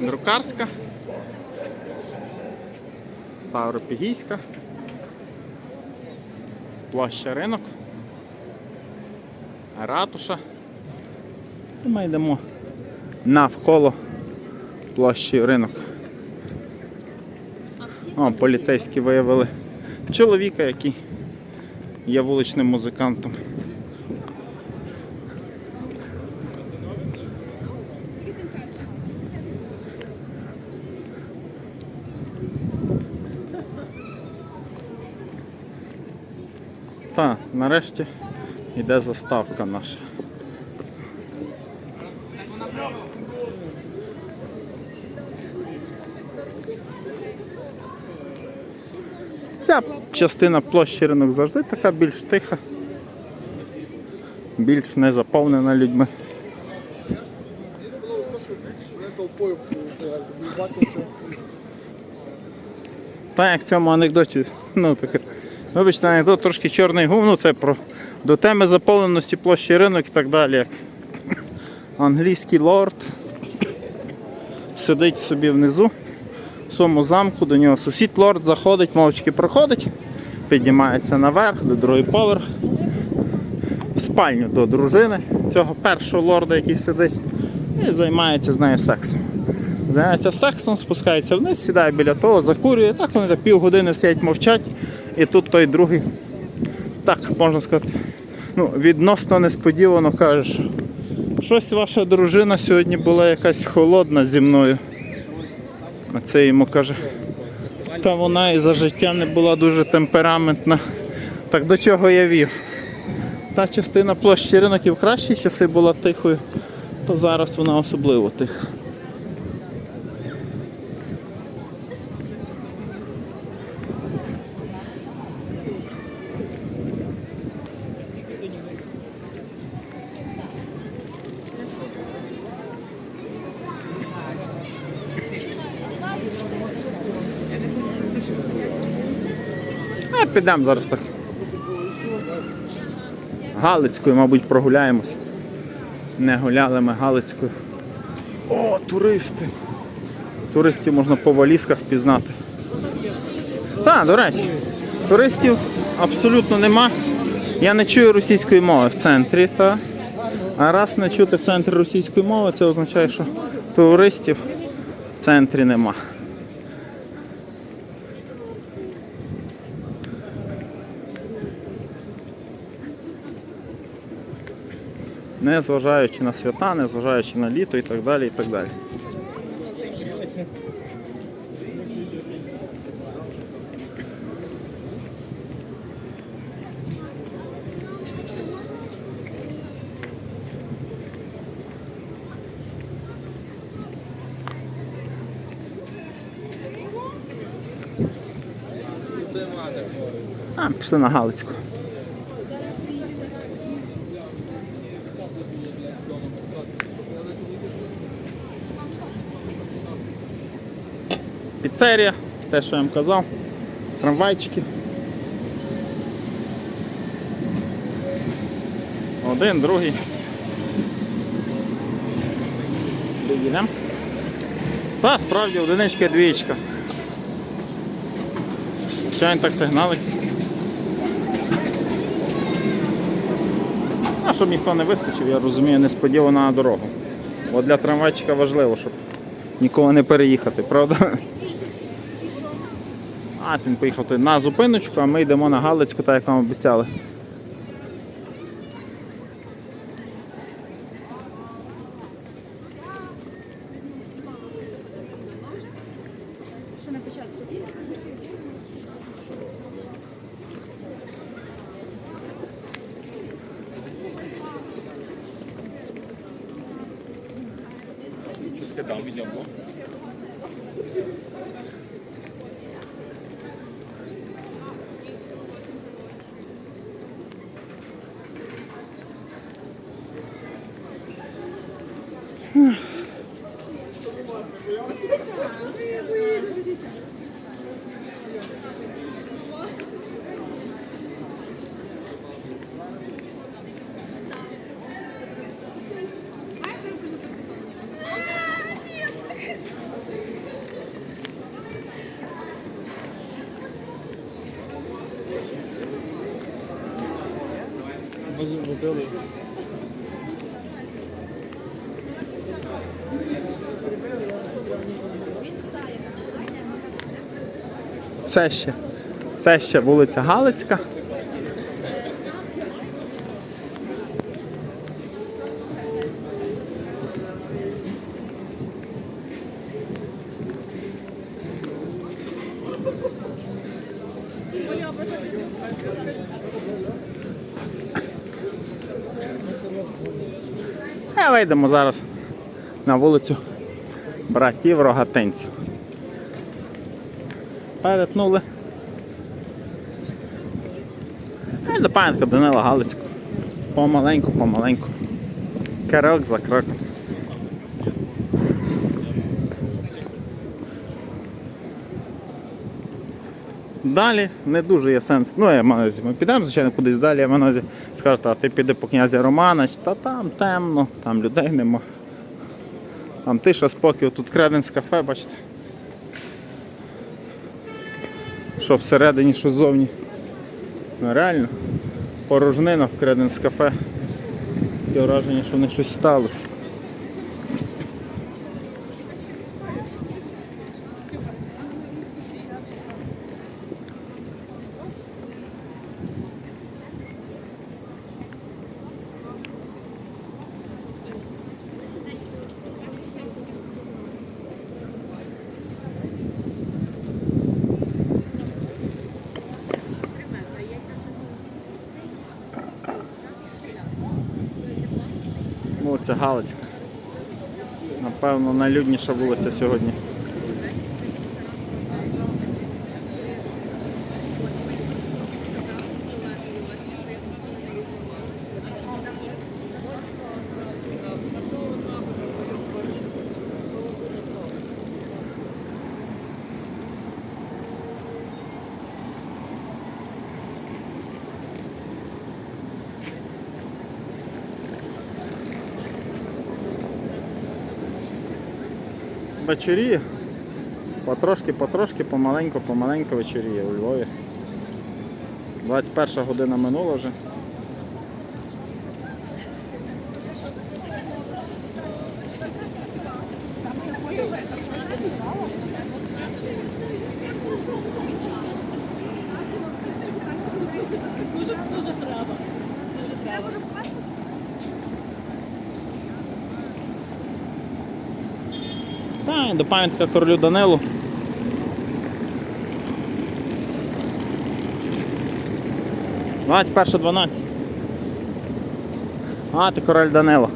Друкарська. Ставропігійська. Площа ринок. Ратуша. І ми йдемо навколо площі ринок. О, поліцейські виявили чоловіка, який є вуличним музикантом. Так, нарешті йде заставка наша. Ця частина площі ринок завжди така більш тиха, більш не заповнена людьми. Та як в цьому анекдоті, ну таке. Вибачте, анекдот трошки чорний гум, ну це про до теми заповненості площі ринок і так далі. Як англійський лорд сидить собі внизу в своєму замку, до нього сусід лорд заходить, мовчки проходить, піднімається наверх, до другий поверх, в спальню до дружини цього першого лорда, який сидить, і займається з нею сексом. Займається сексом, спускається вниз, сідає біля того, закурює. Так вони півгодини сидять мовчать. І тут той другий, так можна сказати, ну, відносно несподівано каже, щось ваша дружина сьогодні була якась холодна зі мною. А це йому каже, та вона і за життя не була дуже темпераментна. Так до чого я вів? Та частина площі ринок і в кращі часи була тихою, то зараз вона особливо тиха. Підемо зараз так. Галицькою, мабуть, прогуляємось. Не гуляли ми Галицькою. О, туристи! Туристів можна по валізках пізнати. Так, до речі, туристів абсолютно нема. Я не чую російської мови в центрі, та. а раз не чути в центрі російської мови, це означає, що туристів в центрі нема. Не зважаючи на свята, не зважаючи на літо і так далі. і так далі. Пішли на Галицьку. Піцерія, те, що я вам казав, трамвайчики. Один, другий. Доїдемо. Та, справді, одиничка, двічка. Звичайно так сигналить. А щоб ніхто не вискочив, я розумію, несподівано на дорогу. Бо для трамвайчика важливо, щоб нікого не переїхати, правда? А, тим поїхав на зупиночку, а ми йдемо на Галицьку, так як вам обіцяли. Там відомо. Mas eu vou ter Все ще. Все ще вулиця Галицька. Вийдемо зараз на вулицю братів Рогатинців. Перетнули. Й до пам'ятка Данила Галицьку. Помаленьку, помаленьку. Крок за кроком. Далі не дуже є сенс. Ну, я увазі, ми підемо, звичайно, кудись далі, я на скажуть, а ти піди по князя Романа, та там темно, там людей нема. Там тиша, спокій, тут креденс кафе, бачите. Що всередині, що ззовні. Ну реально, порожнина в креденс кафе. Таке враження, що не щось сталося. Вулиця Галицька. Напевно, найлюдніша вулиця сьогодні. Вечоріє. Потрошки, потрошки, помаленьку, помаленьку вечоріє у Львові. 21 година минула вже. Та, до пам'ятка королю Данилу. Двадцять перша дванадцять. А, ти король Данило.